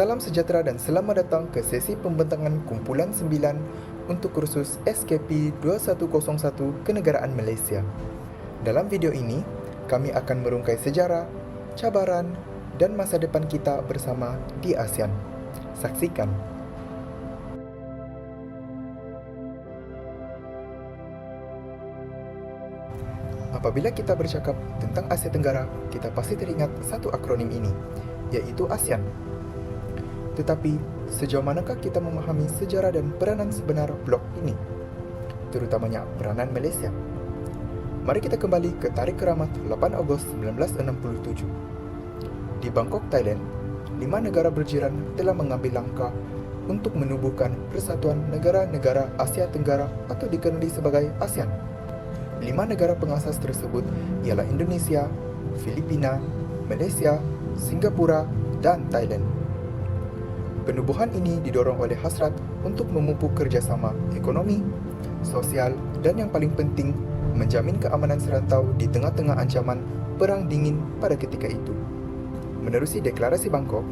Salam sejahtera dan selamat datang ke sesi pembentangan kumpulan 9 untuk kursus SKP 2101 Kenegaraan Malaysia. Dalam video ini, kami akan merungkai sejarah, cabaran dan masa depan kita bersama di ASEAN. Saksikan. Apabila kita bercakap tentang Asia Tenggara, kita pasti teringat satu akronim ini, iaitu ASEAN. Tetapi, sejauh manakah kita memahami sejarah dan peranan sebenar blok ini? Terutamanya peranan Malaysia. Mari kita kembali ke tarikh keramat 8 Ogos 1967. Di Bangkok, Thailand, lima negara berjiran telah mengambil langkah untuk menubuhkan Persatuan Negara-Negara Asia Tenggara atau dikenali sebagai ASEAN. Lima negara pengasas tersebut ialah Indonesia, Filipina, Malaysia, Singapura dan Thailand. Penubuhan ini didorong oleh hasrat untuk memupuk kerjasama ekonomi, sosial dan yang paling penting, menjamin keamanan serantau di tengah-tengah ancaman Perang Dingin pada ketika itu. Menerusi deklarasi Bangkok,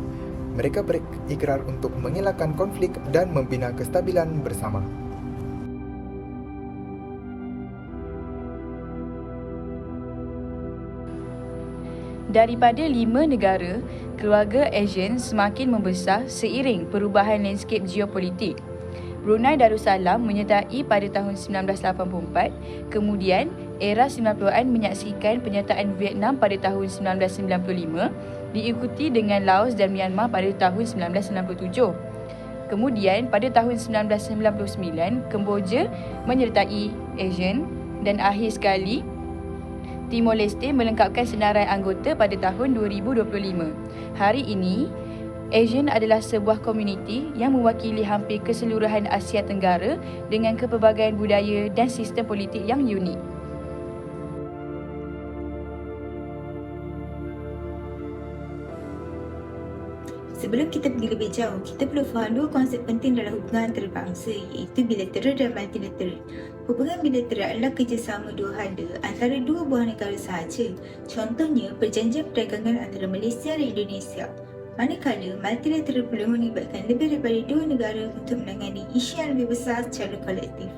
mereka berikrar untuk mengelakkan konflik dan membina kestabilan bersama. Daripada lima negara, keluarga ASEAN semakin membesar seiring perubahan landscape geopolitik. Brunei Darussalam menyertai pada tahun 1984, kemudian era 90-an menyaksikan penyertaan Vietnam pada tahun 1995, diikuti dengan Laos dan Myanmar pada tahun 1997. Kemudian pada tahun 1999, Kemboja menyertai ASEAN dan akhir sekali Timor Leste melengkapkan senarai anggota pada tahun 2025. Hari ini, ASEAN adalah sebuah komuniti yang mewakili hampir keseluruhan Asia Tenggara dengan kepelbagaian budaya dan sistem politik yang unik. Sebelum kita pergi lebih jauh, kita perlu faham dua konsep penting dalam hubungan antarabangsa iaitu bilateral dan multilateral. Hubungan bilateral adalah kerjasama dua handa antara dua buah negara sahaja. Contohnya, perjanjian perdagangan antara Malaysia dan Indonesia. Manakala, multilateral perlu melibatkan lebih daripada dua negara untuk menangani isu yang lebih besar secara kolektif.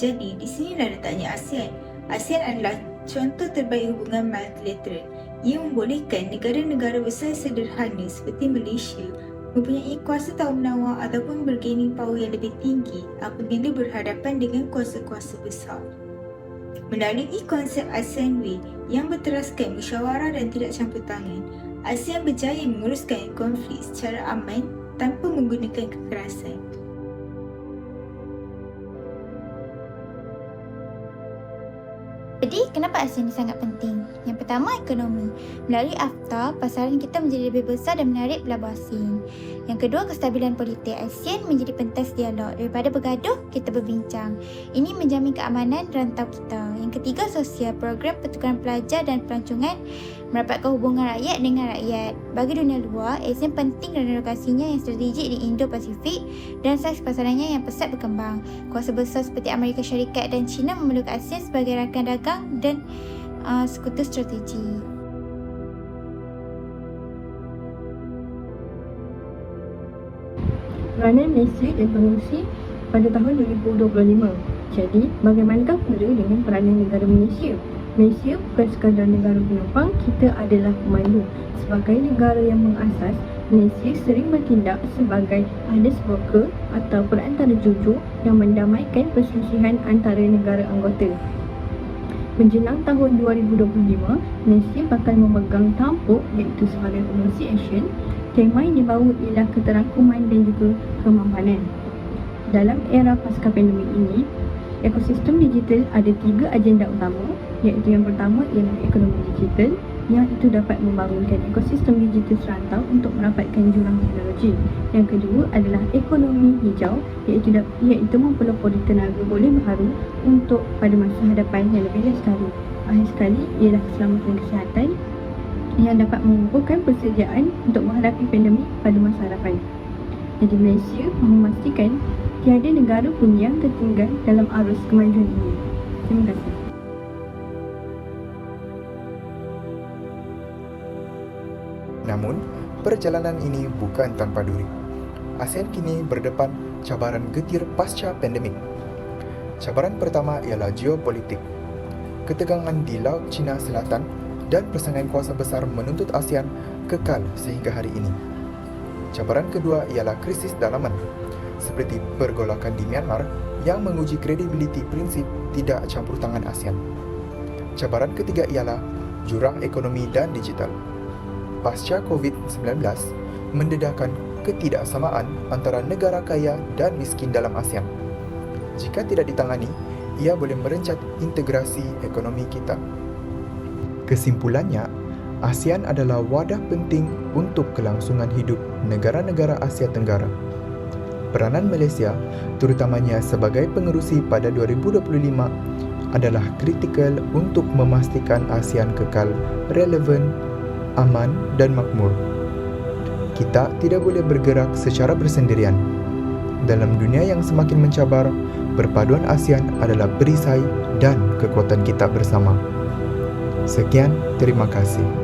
Jadi, di sinilah letaknya ASEAN. ASEAN adalah contoh terbaik hubungan multilateral ia membolehkan negara-negara besar sederhana seperti Malaysia mempunyai kuasa tawar-menawar ataupun bergaining power yang lebih tinggi apabila berhadapan dengan kuasa-kuasa besar. Melalui konsep ASEAN Way yang berteraskan musyawarah dan tidak campur tangan, ASEAN berjaya menguruskan konflik secara aman tanpa menggunakan kekerasan. Jadi, kenapa ASEAN sangat penting? Yang pertama, ekonomi. Melalui AFTA, pasaran kita menjadi lebih besar dan menarik pelabur asing. Yang kedua, kestabilan politik. ASEAN menjadi pentas dialog. Daripada bergaduh, kita berbincang. Ini menjamin keamanan rantau kita. Yang ketiga, sosial. Program pertukaran pelajar dan pelancongan merapatkan hubungan rakyat dengan rakyat. Bagi dunia luar, ASEAN penting kerana lokasinya yang strategik di Indo-Pasifik dan saiz pasarannya yang pesat berkembang. Kuasa besar seperti Amerika Syarikat dan China memerlukan ASEAN sebagai rakan dagang dan uh, sekutu strategi. Peranan Malaysia dan pengurusi pada tahun 2025. Jadi, bagaimanakah pula dengan peranan negara Malaysia? Malaysia bukan sekadar negara penumpang, kita adalah pemandu. Sebagai negara yang mengasas, Malaysia sering bertindak sebagai honest broker atau perantara jujur yang mendamaikan perselisihan antara negara anggota. Menjelang tahun 2025, Malaysia bakal memegang tampuk iaitu sebagai pengurusi ASEAN. Tema yang dibawa ialah keterangkuman dan juga kemampanan. Dalam era pasca pandemik ini, ekosistem digital ada tiga agenda utama iaitu yang pertama ialah ekonomi digital, yang itu dapat membangunkan ekosistem digital serantau untuk merapatkan jurang teknologi. Yang kedua adalah ekonomi hijau iaitu, iaitu mempelopori tenaga boleh baharu untuk pada masa hadapan yang lebih lestari. Akhir sekali ialah keselamatan kesihatan yang dapat mengukuhkan persediaan untuk menghadapi pandemik pada masa hadapan. Jadi Malaysia memastikan tiada negara pun yang tertinggal dalam arus kemajuan ini. Terima kasih. Namun, perjalanan ini bukan tanpa duri. ASEAN kini berdepan cabaran getir pasca pandemik. Cabaran pertama ialah geopolitik. Ketegangan di Laut Cina Selatan dan persaingan kuasa besar menuntut ASEAN kekal sehingga hari ini. Cabaran kedua ialah krisis dalaman, seperti pergolakan di Myanmar yang menguji kredibiliti prinsip tidak campur tangan ASEAN. Cabaran ketiga ialah jurang ekonomi dan digital. Pasca COVID-19 mendedahkan ketidaksamaan antara negara kaya dan miskin dalam ASEAN. Jika tidak ditangani, ia boleh merencat integrasi ekonomi kita. Kesimpulannya, ASEAN adalah wadah penting untuk kelangsungan hidup negara-negara Asia Tenggara. Peranan Malaysia, terutamanya sebagai pengerusi pada 2025, adalah kritikal untuk memastikan ASEAN kekal relevan, aman dan makmur. Kita tidak boleh bergerak secara bersendirian. Dalam dunia yang semakin mencabar, perpaduan ASEAN adalah perisai dan kekuatan kita bersama. Sekian, terima kasih.